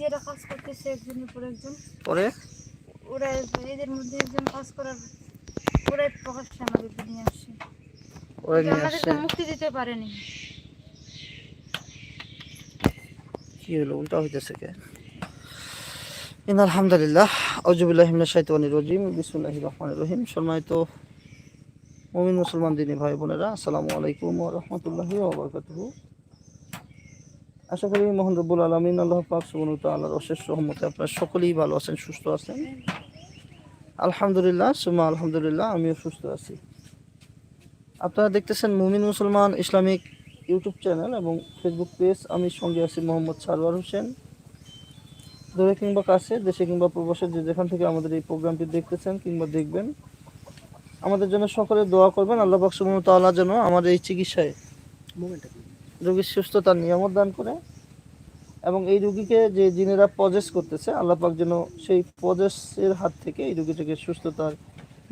যারা কাজ করতেছে একজনের পর একজন। পরে? ওরা এদের মধ্যে একজন কাজ করার ওরাই প্রকাশ্যে আমাদের নিয়ে আসছে। আমাদেরকে মুক্তি দিতে পারেনি। কি হলো উল্টা হইতেছে কে? ইন আলহামদুলিল্লাহ আউযুবিল্লাহি মিনাশ শাইতানির রাজিম বিসমিল্লাহির রহমানির রহিম। সম্মানিত মুমিন মুসলমান দিনী ভাই বোনেরা আসসালামু আলাইকুম রাহমাতুল্লাহি ওয়া বারাকাতুহু। আশা করি মোহন রব্বুল আলামিন আল্লাহ পাক ওয়া তাআলার অশেষ রহমতে আপনারা সকলেই ভালো আছেন, সুস্থ আছেন। আলহামদুলিল্লাহ সুমা আলহামদুলিল্লাহ, আমিও সুস্থ আছি। আপনারা দেখতেছেন মুমিন মুসলমান ইসলামিক ইউটিউব চ্যানেল এবং ফেসবুক পেজ। আমি সঙ্গে আছি মোহাম্মদ সারওয়ার হোসেন। দূরে কিংবা কাছে, দেশে কিংবা প্রবাসে, যে যেখান থেকে আমাদের এই প্রোগ্রামটি দেখতেছেন কিংবা দেখবেন, আমাদের জন্য সকলে দোয়া করবেন। আল্লাহ ওয়া যেন আমার এই চিকিৎসায় রোগীর সুস্থতার নিয়ামত দান করে এবং এই রুগীকে যে জিনেরা পজেস করতেছে, আল্লাহ পাক যেন সেই পজেসের হাত থেকে এই রুগীটাকে সুস্থতার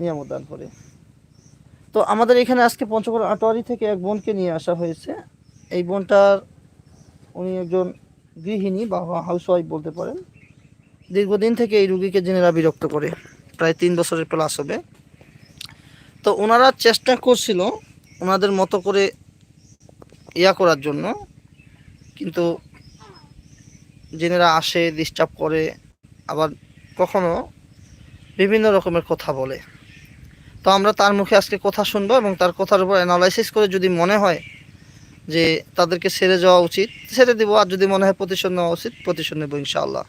নিয়ামত দান করে। তো আমাদের এখানে আজকে পঞ্চগড় আটোয়ারি থেকে এক বোনকে নিয়ে আসা হয়েছে। এই বোনটার উনি একজন গৃহিণী বা হাউস ওয়াইফ বলতে পারেন। দীর্ঘদিন থেকে এই রুগীকে জেনেরা বিরক্ত করে, প্রায় তিন বছরের প্লাস হবে। তো ওনারা চেষ্টা করছিল ওনাদের মতো করে ইয়া করার জন্য। কিন্তু জেনেরা আসে ডিস্টার্ব করে, আবার কখনো বিভিন্ন রকমের কথা বলে। তো আমরা তার মুখে আজকে কথা শুনব এবং তার কথার উপর অ্যানালাইসিস করে যদি মনে হয় যে তাদেরকে ছেড়ে যাওয়া উচিত, ছেড়ে দিব। আর যদি মনে হয় প্রতিশোধ নেওয়া উচিত, প্রতিশোধ নেব ইনশাআল্লাহ।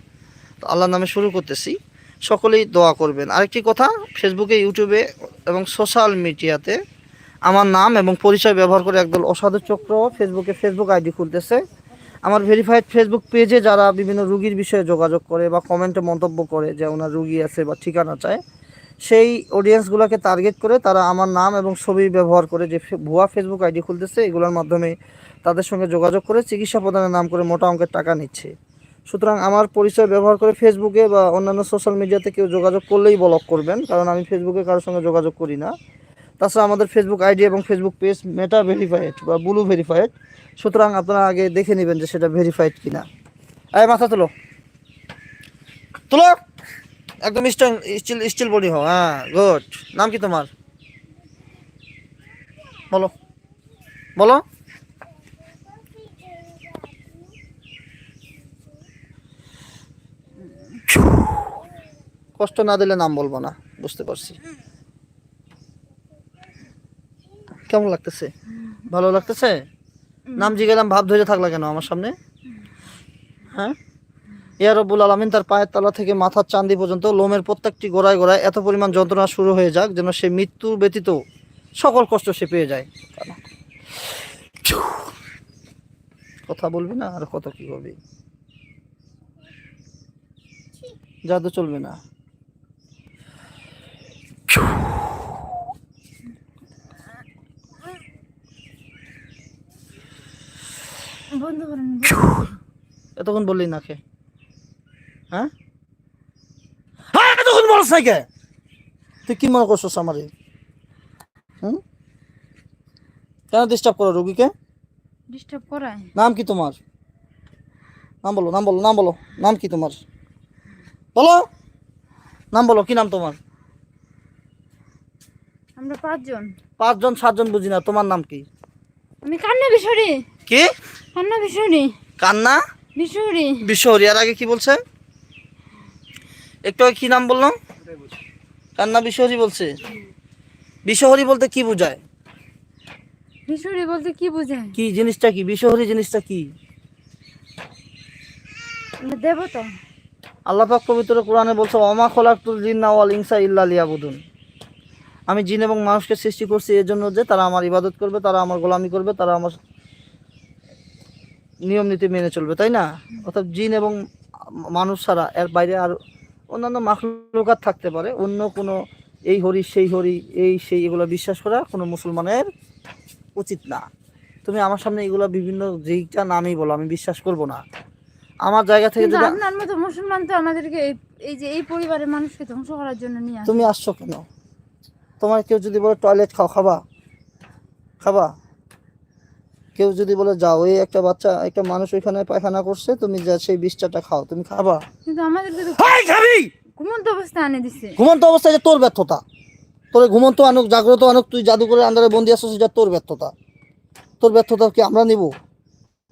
তো আল্লাহর নামে শুরু করতেছি। সকলেই দোয়া করবেন। আরেকটি কথা ফেসবুকে ইউটিউবে এবং সোশ্যাল মিডিয়াতে আমার নাম এবং পরিচয় ব্যবহার করে একদল অসাধু চক্র ফেসবুকে ফেসবুক আইডি খুলতেছে। আমার ভেরিফাইড ফেসবুক পেজে যারা বিভিন্ন রুগীর বিষয়ে যোগাযোগ করে বা কমেন্টে মন্তব্য করে যে ওনার রুগী আছে বা ঠিকানা চায়, সেই অডিয়েন্সগুলোকে টার্গেট করে তারা আমার নাম এবং ছবি ব্যবহার করে যে ভুয়া ফেসবুক আইডি খুলতেছে, এগুলোর মাধ্যমে তাদের সঙ্গে যোগাযোগ করে চিকিৎসা প্রদানের নাম করে মোটা অঙ্কের টাকা নিচ্ছে। সুতরাং আমার পরিচয় ব্যবহার করে ফেসবুকে বা অন্যান্য সোশ্যাল মিডিয়াতে কেউ যোগাযোগ করলেই ব্লক করবেন, কারণ আমি ফেসবুকে কারোর সঙ্গে যোগাযোগ করি না। তাছাড়া আমাদের ফেসবুক আইডি এবং ফেসবুক পেজ মেটা ভেরিফাইড বা ব্লু ভেরিফাইড সুতরাং আপনারা আগে দেখে নেবেন যে সেটা ভেরিফাইড কিনা। আয় মাথা তোলো। তোলো। একদম স্ট্রং স্টিল স্টিল বডি হো হ্যাঁ গুড নাম কি তোমার? বলো। বলো। কষ্ট না দিলে নাম বলব না। বুঝতে পারছি। কেমন লাগতেছে? ভালো লাগতেছে? নাম জিগেলাম ভাব ধরে থাকলা কেন আমার সামনে? হ্যাঁ? ইয়া রব্বুল আলমিন তার পায়ের তলা থেকে মাথার চান্দি পর্যন্ত লোমের প্রত্যেকটি গোড়ায় গোড়ায় এত পরিমাণ যন্ত্রণা শুরু হয়ে যাক যেন সে মৃত্যু ব্যতীত সকল কষ্ট সে পেয়ে যায়। কথা বলবি না, আর কত কি করবি? জাদু চলবে না। বন্ধ করেন এতক্ষণ বললি না খে হ্যাঁ? হ্যাঁ এতক্ষণ বলছ না কে? তুই কি মনে করছিস আমারে? হুম? কেন ডিস্টার্ব করো রুগীকে? ডিস্টার্ব করায়। নাম কি তোমার? নাম বলো নাম বলো নাম বলো নাম কি তোমার? বলো নাম বলো কি নাম তোমার? আমরা পাঁচজন। পাঁচজন সাতজন বুঝি না তোমার নাম কি? আমি কান্না বিশরি কি? কান্না বিশরি। কান্না? বিশরি। বিশ্বহরি আর আগে কি বলছে? একটু কি নাম বলল? কান্না বিশ্বহরি বলছে? বিশ্বহরি বলতে কি বোঝায়? বিশরি বলতে কি বোঝায়? কি জিনিসটা কি? বিশ্বহরি জিনিসটা কি? দেবতা আল্লাহ পাক পবিত্র কোরআনে বলছে অমা খোলাকুল জিন্না ওয়াল ইনসা ইল্লা লিয়াবুদুন। আমি জিন এবং মানুষকে সৃষ্টি করছি এর জন্য যে তারা আমার ইবাদত করবে তারা আমার গোলামি করবে তারা আমার নিয়ম নীতি মেনে চলবে তাই না? অর্থাৎ জিন এবং মানুষ ছাড়া এর বাইরে আর অন্যান্য মাখলুকাত থাকতে পারে অন্য কোনো এই হরি সেই হরি এই সেই এগুলো বিশ্বাস করা কোনো মুসলমানের উচিত না। তুমি আমার সামনে এগুলো বিভিন্ন যেইটা নামই বলো আমি বিশ্বাস করব না। আমার জায়গা থেকে কিন্তু যদি আপনার মতো মুসলমান তো আমাদেরকে এই- এই যে এই পরিবারের মানুষকে ধ্বংস করার জন্য নিয়ে তুমি আসছো কেন? তোমার কেউ যদি বলো টয়লেট খাও খাবা? খাবা? কেউ যদি বলে যাও এই একটা বাচ্চা একটা মানুষ ওইখানে পায়খানা করছে তুমি যা সেই বিষটাটা খাও তুমি খাবা? কিন্তু আমাদেরকে তো হাই খাবি ঘুমন্ত অবস্থা আনে দিছে। ঘুমন্ত অবস্থায় যে তোর ব্যর্থতা। তোর ঘুমন্ত আনুক জাগ্রত আনুক তুই জাদু করে আন্দারে বন্দি আসছিস এটা তোর ব্যর্থতা। তোর ব্যর্থতা কি আমরা নিব?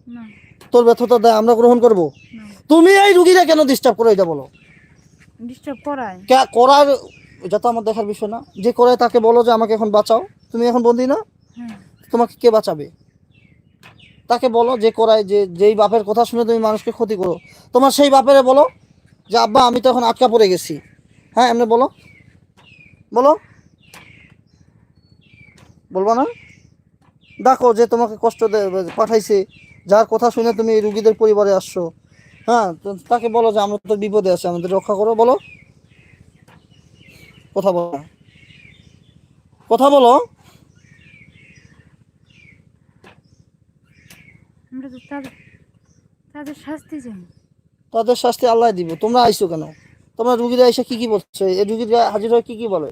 না। তোর ব্যর্থতা দেয় আমরা গ্রহণ করব? না। তুমি এই রুগীরা কেন ডিস্টার্ব করো এটা বলো? ডিস্টার্ব করায়। কে- করার এটা তো আমার দেখার বিষয় না। যে করে তাকে বলো যে আমাকে এখন বাঁচাও। তুমি এখন বন্দি না? হ্যাঁ। তোমাকে কে বাঁচাবে? তাকে বলো যে করায় যে, যেই বাপের কথা শুনে তুমি মানুষকে ক্ষতি করো। তোমার সেই বাপেরে বলো যে, আব্বা, আমি তো এখন আটকা পড়ে গেছি। হ্যাঁ এমনি বলো। বলো। বলব না? দেখো যে তোমাকে কষ্ট পাঠাইছে। যার কথা শুনে তুমি এই রুগীদের পরিবারে আসছো। হ্যাঁ তাকে বলো যে, আমরা তো বিপদে আছে, আমাদের রক্ষা করো। বলো। কথা বলো। কথা বলো। আমরা তো তাদের তাদের শাস্তি চাই। তাদের শাস্তি আল্লাহ দিব। তোমরা আইছো কেন? তোমরা রুগীরা এসে কি কি বলছে? এই রুগীরা হাজির হয়ে কি কি বলে?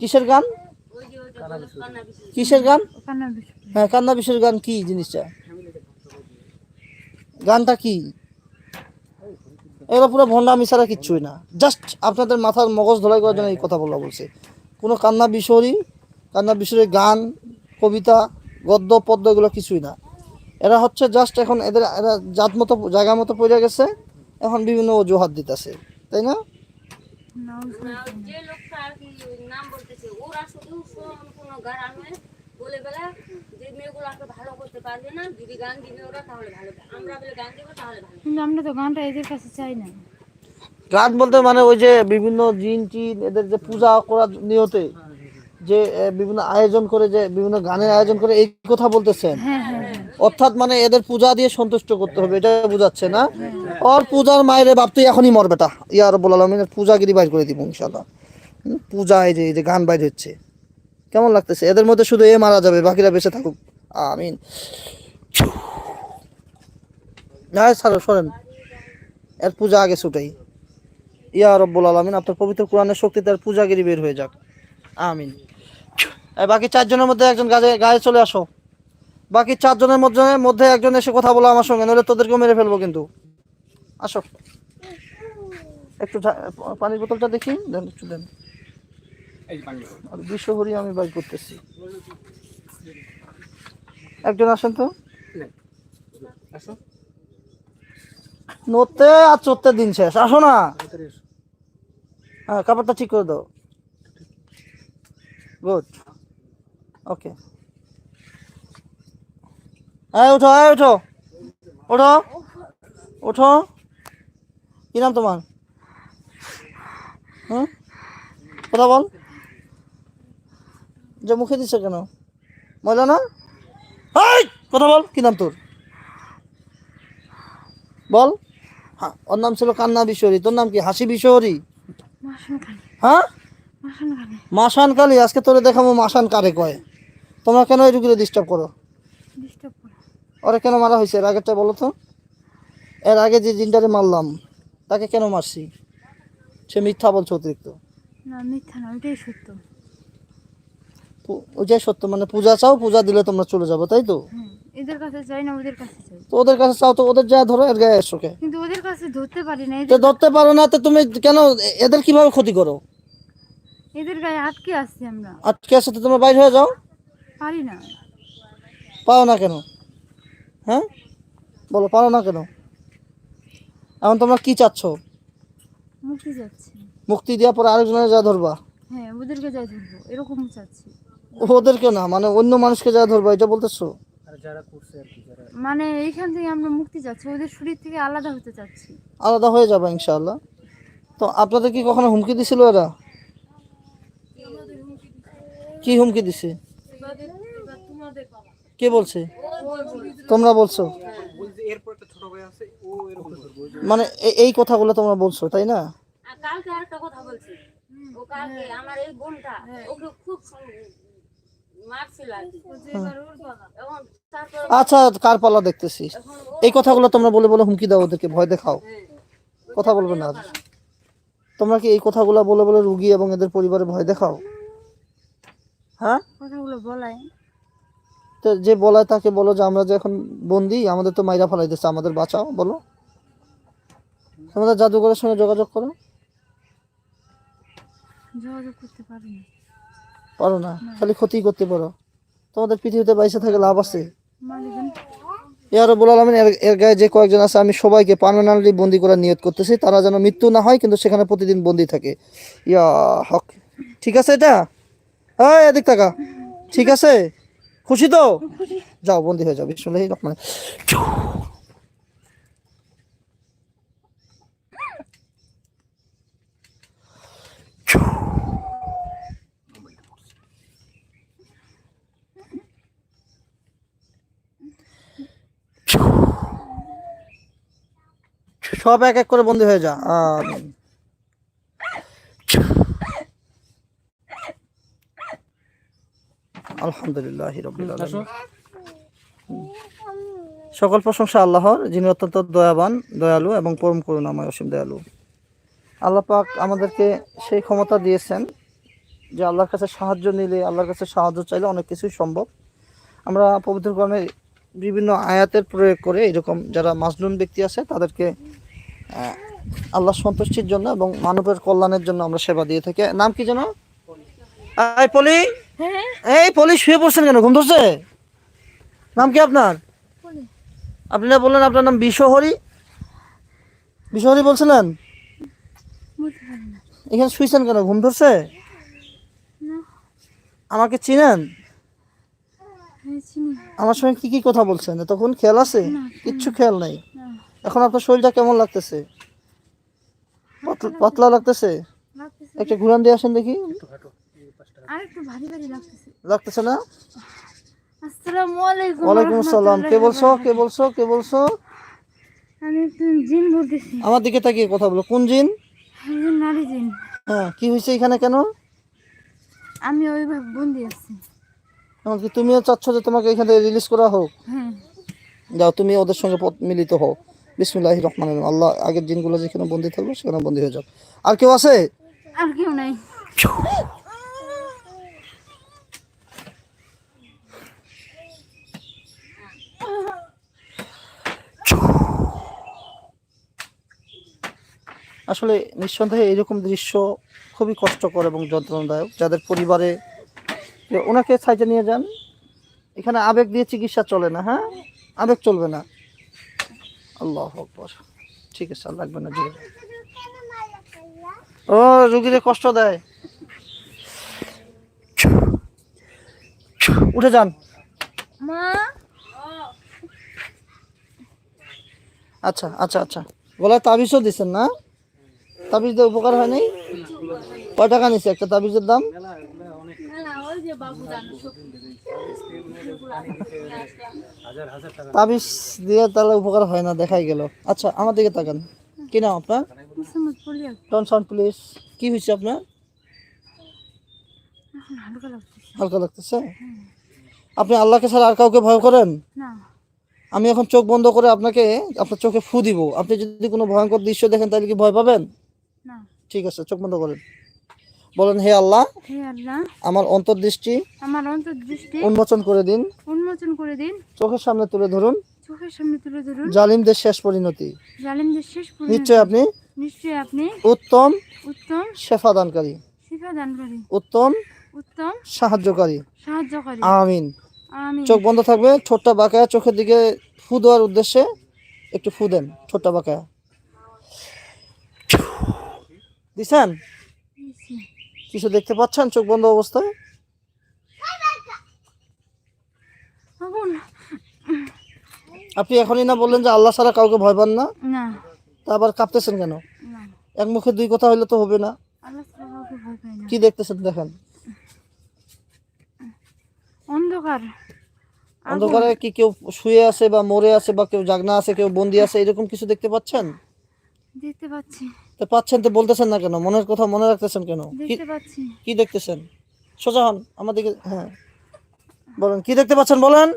কিসের গান? কিসের গান? হ্যাঁ কান্না বিষয়ের গান কি জিনিসটা? গানটা কি? এগুলো পুরো ভণ্ডামি ছাড়া কিচ্ছুই না। জাস্ট আপনাদের মাথার মগজ ধলাই করার জন্য এই কথা বলা বলছে। কোনো কান্না বিষয়ই কান্না বিষয়ের গান কবিতা গদ্য পদ্য এগুলো কিছুই না এরা হচ্ছে জাস্ট এখন এদের এরা জাত মতো জায়গা মতো পড়ে গেছে এখন বিভিন্ন অজুহাত দিতেছে তাই না না না, যে লোকটা আর কি নাম বলতেছে ওরা শুধু সম্পূর্ণ গ্রামে বলে বেলা যে মেয়েগুলোকে ভালো করতে পারবে না যদি গান দিবে ওরা তাহলে ভালো হবে। আমরা বলে গান দিব তাহলে ভালো হবে। কিন্তু আমরা তো গানটা এদের কাছে চাই না গান বলতে মানে ওই যে বিভিন্ন জিন টিন এদের যে পূজা করার নিয়তে যে বিভিন্ন আয়োজন করে যে বিভিন্ন গানের আয়োজন করে এই কথা বলতেছেন। হ্যাঁ হ্যাঁ হ্যাঁ। অর্থাৎ মানে এদের পূজা দিয়ে সন্তুষ্ট করতে হবে এটা বোঝাচ্ছে না? ওর পূজার মায়ের বাপ তুই এখনই মর বেটা। ইয়ার বলালাম পূজাগিরি বাইর করে দিব ইনশাল্লাহ পূজা এই যে এই যে গান বাইর হচ্ছে। কেমন লাগতেছে? এদের মধ্যে শুধু এ মারা যাবে বাকিরা বেঁচে থাকুক। আমিন। না স্যার শোনেন এর পূজা আগে ছুটাই। ইয়া রব্বুল আলমিন, আপনার পবিত্র কোরআনের শক্তিতে আর পূজাগিরি বের হয়ে যাক। আমিন। বাকি চারজনের মধ্যে একজন গায়ে গায়ে চলে আসো। বাকি চারজনের মধ্যে মধ্যে একজন এসে কথা বলো আমার সঙ্গে, নইলে তোদেরকেও মেরে ফেলব কিন্তু। আসো। একটু পানির বোতলটা দেখি, দেন একটু দেন। আর বিশ্বহরি আমি বাই করতেছি। একজন আসেন তো? নড়তে আর চড়তে দিন শেষ। আসো না। হ্যাঁ কাপড়টা ঠিক করে দাও। গুড ওকে এই উঠো এই উঠো ওঠো। ওঠো। কি নাম তোমার? হুম? কথা বল। যে মুখে দিচ্ছে কেন? মজা না? কথা বল। কি নাম তোর? বল। হ্যাঁ ওর নাম ছিল কান্না বিশ্বরী তোর নাম কি? হাসি বিশ্বরী হ্যাঁ? মাসান কালী। আজকে তোরে দেখাবো মাসান কারে কয়। তোমরা কেন এই রুগীরে ডিস্টার্ব করো। ওরা কেন মারা হয়েছে? এর আগেরটা বলো তো। এর আগে যে জিনটারে মারলাম তাকে কেন মারছি? সে মিথ্যা বলছে অতিরিক্ত। না মিথ্যা না ওইটাই সত্য। ওইটাই সত্য মানে পূজা চাও পূজা দিলে তোমরা চলে যাব তাই তো? এদের কাছে চাই না ওদের কাছে চাই। তো ওদের কাছে চাও তো ওদের যা ধরো এর গায়ে এসো কিন্তু ওদের কাছে ধরতে পারি না তো ধরতে পারো না তো তুমি কেন এদের কীভাবে ক্ষতি করো? এদের গায়ে আটকে আসছি আমরা। আটকে আসে তো তোমরা বাইরে হয়ে যাও। পারি না। পাও না কেন? হ্যাঁ? বলো পারো না কেন? এখন তোমরা কি চাচ্ছ? মুক্তি যাচ্ছি মুক্তি দেওয়ার পরে আরেকজনের যা ধরবা। হ্যাঁ ওদেরকে যাই ধরবো এরকম চাচ্ছি। ওদেরকে না মানে অন্য মানুষকে যা ধরবা এটা বলতেছো? মানে এইখান থেকে আমরা মুক্তি চাচ্ছি ওদের শরীর থেকে আলাদা হতে চাচ্ছি। আলাদা হয়ে যাবে ইনশাআল্লাহ। তো আপনাদের কি কখনো হুমকি দিছিল এরা? কি হুমকি দিছে? কে বলছে? তোমরা বলছো। মানে এই কথাগুলো তোমরা বলছো তাই না? কালকে আরেকটা কথা বলছি। ও কালকে আমার এই বোনটা ওকে খুব আচ্ছা কার পালা দেখতেছি এই কথাগুলো তোমরা বলে বলে হুমকি দাও ওদেরকে ভয় দেখাও। কথা বলবে না আর। তোমরা কি এই কথাগুলো বলে বলে রুগী এবং এদের পরিবারে ভয় দেখাও? হ্যাঁ? কথাগুলো বলাই। তো যে বলায় তাকে বলো যে আমরা যে এখন বন্দি আমাদের তো মাইরা ফেলাইতেছে আমাদের বাঁচাও বলো। আমাদের জাদুঘরের সঙ্গে যোগাযোগ করো। যোগাযোগ করতে পারি না। পারো না, খালি ক্ষতি করতে পারো। তোমাদের পৃথিবীতে বাইসে থাকে লাভ আছে। ইয়ার বলাল আমি এর এর গায়ে যে কয়েকজন আছে, আমি সবাইকে পার্মানেন্টলি বন্দি করার নিয়ত করতেছি। তারা যেন মৃত্যু না হয়, কিন্তু সেখানে প্রতিদিন বন্দি থাকে। ইয়া হক। ঠিক আছে এটা? হ্যাঁ এদিক টাকা ঠিক আছে? খুশি তো? যাও, বন্দি হয়ে যাও। বিসমুল্লাহি রহমান সব এক এক করে বন্দি হয়ে যা। আমিন আলহামদুলিল্লাহ রবিল সকল প্রশংসা আল্লাহর যিনি অত্যন্ত দয়াবান দয়ালু এবং পরম করুন করুণাময় অসীম দয়ালু। আল্লাহ পাক আমাদেরকে সেই ক্ষমতা দিয়েছেন যে আল্লাহর কাছে সাহায্য নিলে আল্লাহর কাছে সাহায্য চাইলে অনেক কিছুই সম্ভব। আমরা পবিত্র বিভিন্ন আয়াতের প্রয়োগ করে এরকম যারা মাজলুম ব্যক্তি আছে তাদেরকে আল্লাহ সন্তুষ্টির জন্য এবং মানবের কল্যাণের জন্য আমরা সেবা দিয়ে থাকি। নাম কি যেন এই পলি। হ্যাঁ। এই পলি শুয়ে পড়ছেন কেন? ঘুম ধরছে? নাম কি আপনার? আপনি না বললেন আপনার নাম বিশ্বহরি? বিশ্বহরি বলছিলেন? এখানে শুয়েছেন কেন? ঘুম ধরছে? আমাকে চিনেন? হ্যাঁ আমার সঙ্গে কি কি কথা বলছেন? তখন খেয়াল আছে? কিচ্ছু খেয়াল নাই। এখন আপনার শরীরটা কেমন লাগতেছে? পাতলা- পাতলা লাগতেছে? একটা ঘুরান দিয়ে আসেন দেখি। লাগতেছে। না? ওয়ালাইকুম আসসালাম। কে বলছো? কে বলছো? কে বলছো? আমার দিকে তাকিয়ে কথা বলো। কোন জিন? হ্যাঁ কি হয়েছে এখানে কেন? আমি ওইভাবে বন্দি আছি। এমনকি তুমিও চাচ্ছ যে তোমাকে এখান রিলিজ করা হোক? হ্যাঁ। যাও তুমি ওদের সঙ্গে মিলিত হও। বিসমুল্লাহ রহমান আল্লাহ আগের দিনগুলো যেখানে বন্দি থাকল সেখানে বন্দি হয়ে যাও। আর কেউ আছে? আর কেউ নাই। আসলে নিঃসন্দেহে এরকম দৃশ্য খুবই কষ্টকর এবং যন্ত্রণাদায়ক। যাদের পরিবারে ওনাকে সাইজে নিয়ে যান এখানে আবেগ দিয়ে চিকিৎসা চলে না হ্যাঁ? আবেগ চলবে না। আল্লাহ আকবর। ঠিক আছে আর লাগবে না জোরে ও রুগীরে কষ্ট দেয়। উঠে যান। আচ্ছা আচ্ছা আচ্ছা। গলায় তাবিজও দিচ্ছেন না? তাবিজ দিয়ে উপকার হয় নাই? কয় টাকা নিছে? একটা তাবিজের দাম? তাবিজ দিয়ে তাহলে উপকার হয় না দেখাই গেল। আচ্ছা আমার দিকে তাকান। কি নাম আপনার? মোসাম্মদ পলিয়া টন কি হয়েছে আপনার? হালকা লাগতেছে? আপনি আল্লাহকে ছাড়া আর কাউকে ভয় করেন? আমি এখন চোখ বন্ধ করে আপনাকে আপনার চোখে ফু দিব। আপনি যদি কোনো ভয়ঙ্কর দৃশ্য দেখেন তাহলে কি ভয় পাবেন? না। ঠিক আছে চোখ বন্ধ করেন। বলেন হে আল্লাহ হে আল্লাহ আমার অন্তর্দৃষ্টি আমার অন্তর্দৃষ্টি উন্মোচন করে দিন। উন্মোচন করে দিন। চোখের সামনে তুলে ধরুন। চোখের সামনে তুলে ধরুন। জালিমদের শেষ পরিণতি। জালিমদের শেষ পরিণতি। নিশ্চয় আপনি? নিশ্চয়ই আপনি? উত্তম উত্তম শেফা দানকারী শিফা দানকারী উত্তম উত্তম সাহায্যকারী। সাহায্যকারী। আমিন। আমি চোখ বন্ধ থাকবে ছোট্টা বাঁকায়া চোখের দিকে ফু দেওয়ার উদ্দেশ্যে একটু ফু দেন ছোট্টা বাঁকায়া দিছেন? কিছু দেখতে পাচ্ছেন? চোখ বন্ধ অবস্থায়? আপনি এখনই না বললেন যে আল্লাহ ছাড়া কাউকে ভয় পান না? তা আবার কাঁপতেছেন কেন? এক মুখে দুই কথা হইলে তো হবে না। কি দেখতেছেন দেখেন? অন্ধকার। অন্ধকারে কি কেউ শুয়ে আছে বা মরে আছে বা কেউ জাগনা আছে কেউ বন্দি আছে এরকম কিছু দেখতে পাচ্ছেন? দেখতে পাচ্ছি। তো পাচ্ছেন তো বলতেছেন না কেন? মনের কথা মনে রাখতেছেন কেন? কি দেখতে পাচ্ছি। কি দেখতেছেন? সোজা হন আমাদেরকে হ্যাঁ। বলেন কি দেখতে পাচ্ছেন বলেন?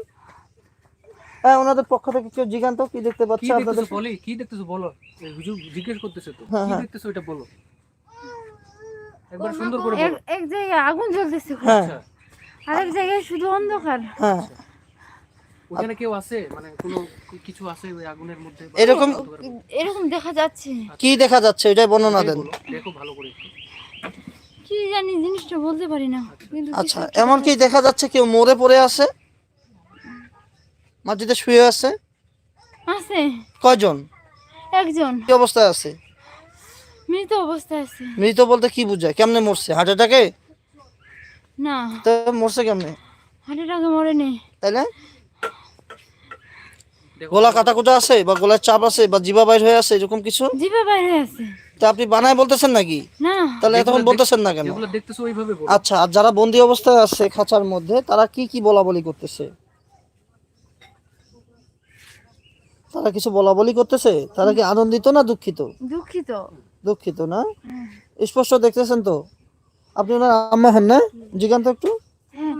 হ্যাঁ ওনাদের পক্ষ থেকে কেউ জিজ্ঞান তো কি দেখতে কি পাচ্ছে আপনাদের? দেখতেছো বলি কি দেখতেছো বলো? এই হুজুর জিজ্ঞেস করতেছে তো। হ্যাঁ, কি হ্যাঁ। দেখতেছো এটা বলো? একবার সুন্দর করে এক বলো। এক জায়গায় আগুন জ্বলতেছে। হ্যাঁ। আচ্ছা। আরেক জায়গায় শুধু অন্ধকার। হ্যাঁ। ওখানে কেউ আছে? মানে কোনো কিছু আছে ওই আগুনের মধ্যে? এরকম এরকম দেখা যাচ্ছে। কি দেখা যাচ্ছে? এটাই বর্ণনা দেন। দেখো ভালো করে কি জানি জিনিসটা বলতে পারি না আচ্ছা। এমন কি দেখা যাচ্ছে কেউ মরে পড়ে আছে? মাটিতে শুয়ে আছে? আছে। কয়জন? একজন। কি অবস্থায় আছে? মৃত অবস্থায় আছে। মৃত বলতে কি বুঝায়? কেমনে মরছে? হার্ট অ্যাটাকে? না। তো মরছে কেমনে? হাটের আগে মরেনি। তাইলে গলা কাটা কুটা আছে বা গলার চাপ আছে বা জিবা বাইর হয়ে আছে এরকম কিছু? জিভে বাইরে আছে। তা আপনি বানায় বলতেছেন নাকি? না। তাহলে এতক্ষণ বলতেছেন না কেন? যেগুলো দেখতেছো ওইভাবে বলো আচ্ছা আর যারা বন্দি অবস্থায় আছে খাঁচার মধ্যে তারা কি কি বলা বলি করতেছে? তারা কিছু বলা বলি করতেছে? তারা কি আনন্দিত না দুঃখিত? দুঃখিত। দুঃখিত না? স্পষ্ট দেখতেছেন তো? আপনি ওনার আম্মা হন না? জিজ্ঞান তো একটু। হ্যাঁ।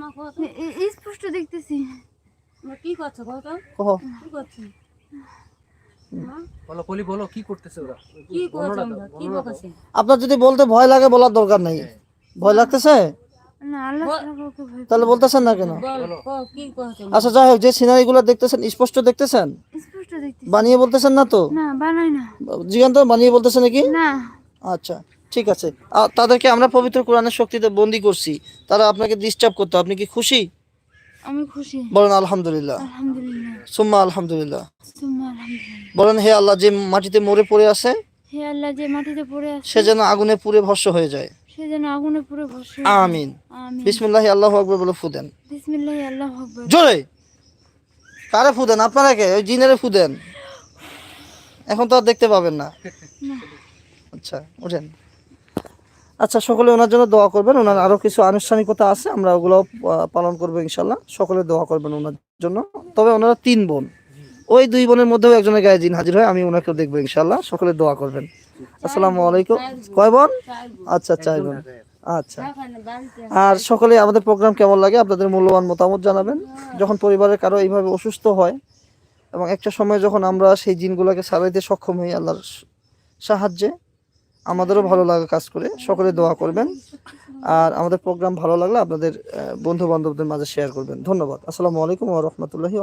স্পষ্ট দেখতেছি। কি করছ কত কি করছ? বলো বলি বলো কি করতেছে ওরা? কি কি বকছে আপনার যদি বলতে ভয় লাগে বলার দরকার নাই। ভয় লাগতেছে? কাউকে ভয় পাই তাহলে বলতেছেন না কেন? বল ক- কি করছ? আচ্ছা যাই হোক যে সিনারি গুলো দেখতেছেন স্পষ্ট দেখতেছেন? না। স্পষ্ট দেখতেছি। বানিয়ে বলতেছেন না তো? না বানাই না। জিজ্ঞান তো বানিয়ে বলতেছে নাকি? আচ্ছা ঠিক আছে। আর তাদেরকে আমরা পবিত্র কোরআনের শক্তিতে বন্দি করছি। তারা আপনাকে ডিস্টার্ব করতো। আপনি কি খুশি? আমি খুশি। বলেন আলহামদুলিল্লাহ। সুম্মা আলহামদুলিল্লাহ। বলেন হে আল্লাহ যে মাটিতে মরে পড়ে আছে হে আল্লাহ যে মাটিতে পড়ে আছে সে যেন আগুনে পুড়ে ভস্য হয়ে যায়। সে যেন আগুনে পুরো ভস্য আমিন। আমি বিসমুল্লাহ আল্লাহ আকবর বলে ফু দেন। বিসমিল্লাহ আল্লাহ আকবার। জোরে। কারে ফু দেন? আপনারা কে? ওই জিনেরে ফু দেন। এখন তো আর দেখতে পাবেন না। না। আচ্ছা ওঠেন। আচ্ছা সকলে ওনার জন্য দোয়া করবেন। ওনার আরও কিছু আনুষ্ঠানিকতা আছে, আমরা ওগুলো পালন করব ইনশাল্লাহ সকলে দোয়া করবেন ওনার জন্য। তবে ওনারা তিন বোন। ওই দুই বোনের মধ্যেও একজনের গায়ে জিন হাজির হয়, আমি ওনাকেও দেখব ইনশাল্লাহ সকলে দোয়া করবেন। আসসালামু আলাইকুম। কয় বোন? আচ্ছা চাই বোন। আচ্ছা। আর সকলে, আমাদের প্রোগ্রাম কেমন লাগে? আপনাদের মূল্যবান মতামত জানাবেন। যখন পরিবারের কারও এইভাবে অসুস্থ হয়, এবং একটা সময় যখন আমরা সেই জিনগুলোকে সারাইতে সক্ষম হই আল্লাহর সাহায্যে আমাদেরও ভালো লাগে কাজ করে। সকলে দোয়া করবেন। আর আমাদের প্রোগ্রাম ভালো লাগলে আপনাদের বন্ধু বান্ধবদের মাঝে শেয়ার করবেন। ধন্যবাদ। আসসালামু আলাইকুম ও রহমতুল্লাহি